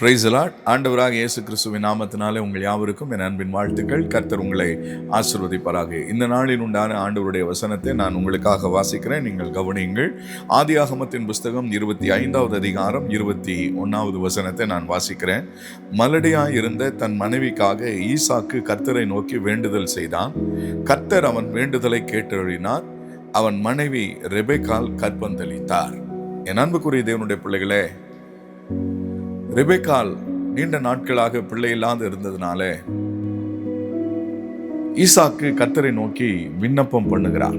பிரைசலாட் ஆண்டவராக இயேசு கிறிஸ்துவின் நாமத்தினாலே உங்கள் யாவருக்கும் என் அன்பின் வாழ்த்துக்கள். கர்த்தர் உங்களை ஆசிர்வதிப்பாராக. இந்த நாளில் உண்டான ஆண்டவருடைய வசனத்தை நான் உங்களுக்காக வாசிக்கிறேன். நீங்கள் கவனியுங்கள். ஆதியாகமத்தின் புஸ்தகம் இருபத்தி ஐந்தாவது அதிகாரம் இருபத்தி ஒன்றாவது வசனத்தை நான் வாசிக்கிறேன். மலடியாக இருந்த தன் மனைவிக்காக ஈசாக்கு கர்த்தரை நோக்கி வேண்டுதல் செய்தான். கர்த்தர் அவன் வேண்டுதலை கேட்டொழினார் அவன் மனைவி ரெபேக்கால் கற்பந்தளித்தார். என் அன்புக்குரிய தேவனுடைய பிள்ளைகளே ரிபேக்கால் நீண்ட நாட்களாக பிள்ளை இல்லாது இருந்ததுனால ஈசாக்கு கத்தரை நோக்கி விண்ணப்பம் பண்ணுகிறார்.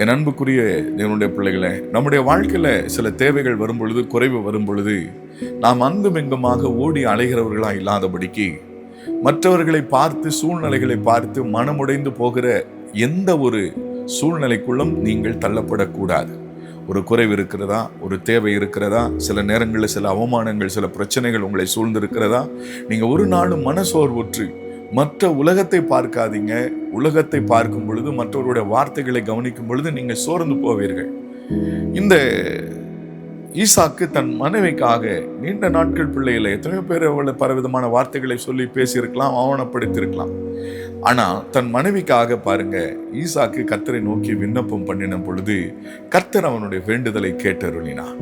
என் அன்புக்குரிய என்னுடைய பிள்ளைகளை நம்முடைய வாழ்க்கையில் சில தேவைகள் வரும் பொழுது குறைவு வரும் பொழுது நாம் அங்கும் இங்குமாக ஓடி அலைகிறவர்களாக இல்லாதபடிக்கு மற்றவர்களை பார்த்து சூழ்நிலைகளை பார்த்து மனமுடைந்து போகிற எந்த ஒரு சூழ்நிலைக்குள்ளும் நீங்கள் தள்ளப்படக்கூடாது. ஒரு குறைவு இருக்கிறதா? ஒரு தேவை இருக்கிறதா? சில நேரங்களில் சில அவமானங்கள் சில பிரச்சனைகள் உங்களை சூழ்ந்திருக்கிறதா? நீங்கள் ஒரு நாளும் மனசோர்வுற்று மற்ற உலகத்தை பார்க்காதீங்க. உலகத்தை பார்க்கும் பொழுது மற்றவருடைய வார்த்தைகளை கவனிக்கும் பொழுது நீங்கள் சோர்ந்து போவீர்கள். இந்த ஈசாக்கு தன் மனைவிக்காக நீண்ட நாட்கள் பிள்ளைகளை எத்தனையோ பேர் அவளை பலவிதமான வார்த்தைகளை சொல்லி பேசியிருக்கலாம் ஆவணப்படுத்தியிருக்கலாம் ஆனா தன் மனைவிக்காக பாருங்க ஈசாக்கு கர்த்தரை நோக்கி விண்ணப்பம் பண்ணின பொழுது கர்த்தர் அவனுடைய வேண்டுதலை கேட்டருளினார்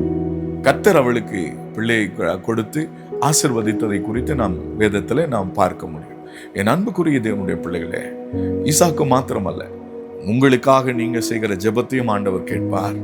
கர்த்தர் அவளுக்கு பிள்ளையை கொடுத்து ஆசிர்வதித்ததை குறித்து நாம் வேதத்துல நாம் பார்க்க முடியும். என் அன்புக்குரிய தேவனுடைய பிள்ளைகளே ஈசாக்கு மாத்திரமல்ல உங்களுக்காக நீங்க செய்கிற ஜெபத்தையும் ஆண்டவர் கேட்பார்.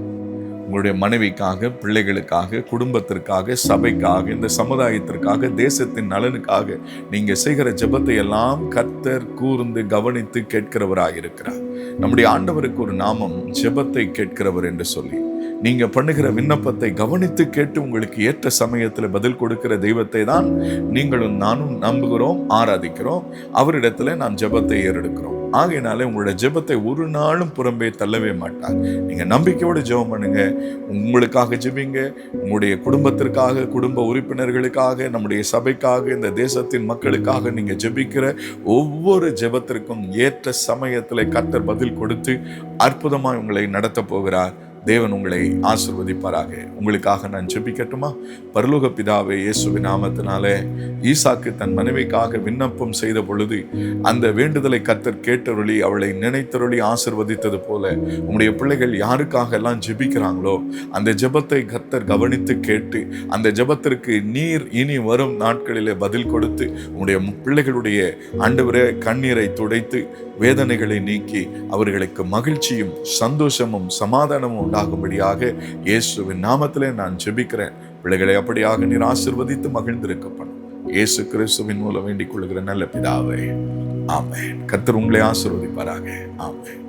உங்களுடைய மனைவிக்காக பிள்ளைகளுக்காக குடும்பத்திற்காக சபைக்காக இந்த சமுதாயத்திற்காக தேசத்தின் நலனுக்காக நீங்கள் செய்கிற ஜெபத்தை எல்லாம் கத்தர் கூர்ந்து கவனித்து கேட்கிறவராக இருக்கிறார் நம்முடைய ஆண்டவருக்கு ஒரு நாமம் ஜெபத்தை கேட்கிறவர் என்று சொல்லி நீங்க பண்ணுகிற விண்ணப்பத்தை கவனித்து கேட்டு உங்களுக்கு ஏற்ற சமயத்தில் பதில் கொடுக்கிற தெய்வத்தை தான் நீங்களும் நானும் நம்புகிறோம் ஆராதிக்கிறோம். அவரிடத்துல நாம் ஜெபத்தை ஏறெடுக்கிறோம். ஆகையினாலே உங்களோட ஜெபத்தை ஒரு நாளும் புறம்பே தள்ளவே மாட்டார். நீங்கள் நம்பிக்கையோடு ஜெபம் பண்ணுங்க. உங்களுக்காக ஜெபிங்க. உங்களுடைய குடும்பத்திற்காக குடும்ப உறுப்பினர்களுக்காக நம்முடைய சபைக்காக இந்த தேசத்தின் மக்களுக்காக நீங்கள் ஜெபிக்கிற ஒவ்வொரு ஜெபத்திற்கும் ஏற்ற சமயத்தில் கத்தர் பதில் கொடுத்து அற்புதமாக உங்களை நடத்த போகிறார். தேவன் உங்களை ஆசிர்வதிப்பாராக. உங்களுக்காக நான் ஜெபிக்கட்டுமா? பரலோக பிதாவே இயேசு நாமத்தினாலே ஈசாக்கு தன் மனைவிக்காக விண்ணப்பம் செய்த பொழுது அந்த வேண்டுதலை கத்தர் கேட்டருளி அவளை நினைத்தருளி ஆசிர்வதித்தது போல உங்களுடைய பிள்ளைகள் யாருக்காக எல்லாம் ஜெபிக்கிறாங்களோ அந்த ஜெபத்தை கத்தர் கவனித்து கேட்டு அந்த ஜெபத்திற்கு நீர் இனி வரும் நாட்களிலே பதில் கொடுத்து உங்களுடைய பிள்ளைகளுடைய ஆண்டவரே கண்ணீரை துடைத்து வேதனைகளை நீக்கி அவர்களுக்கு மகிழ்ச்சியும் சந்தோஷமும் சமாதானமும் உண்டாகும்படியாக இயேசுவின் நாமத்திலே நான் ஜெபிக்கிறேன். பிள்ளைகளை அப்படியாக நீர் ஆசிர்வதித்து மகிழ்ந்திருக்கப்படும். இயேசு கிறிஸ்துவின் மூலம் வேண்டிக் கொள்கிற நல்ல பிதாவே ஆமென். கத்தர் உங்களை ஆசிர்வதிப்பாராக ஆமென்.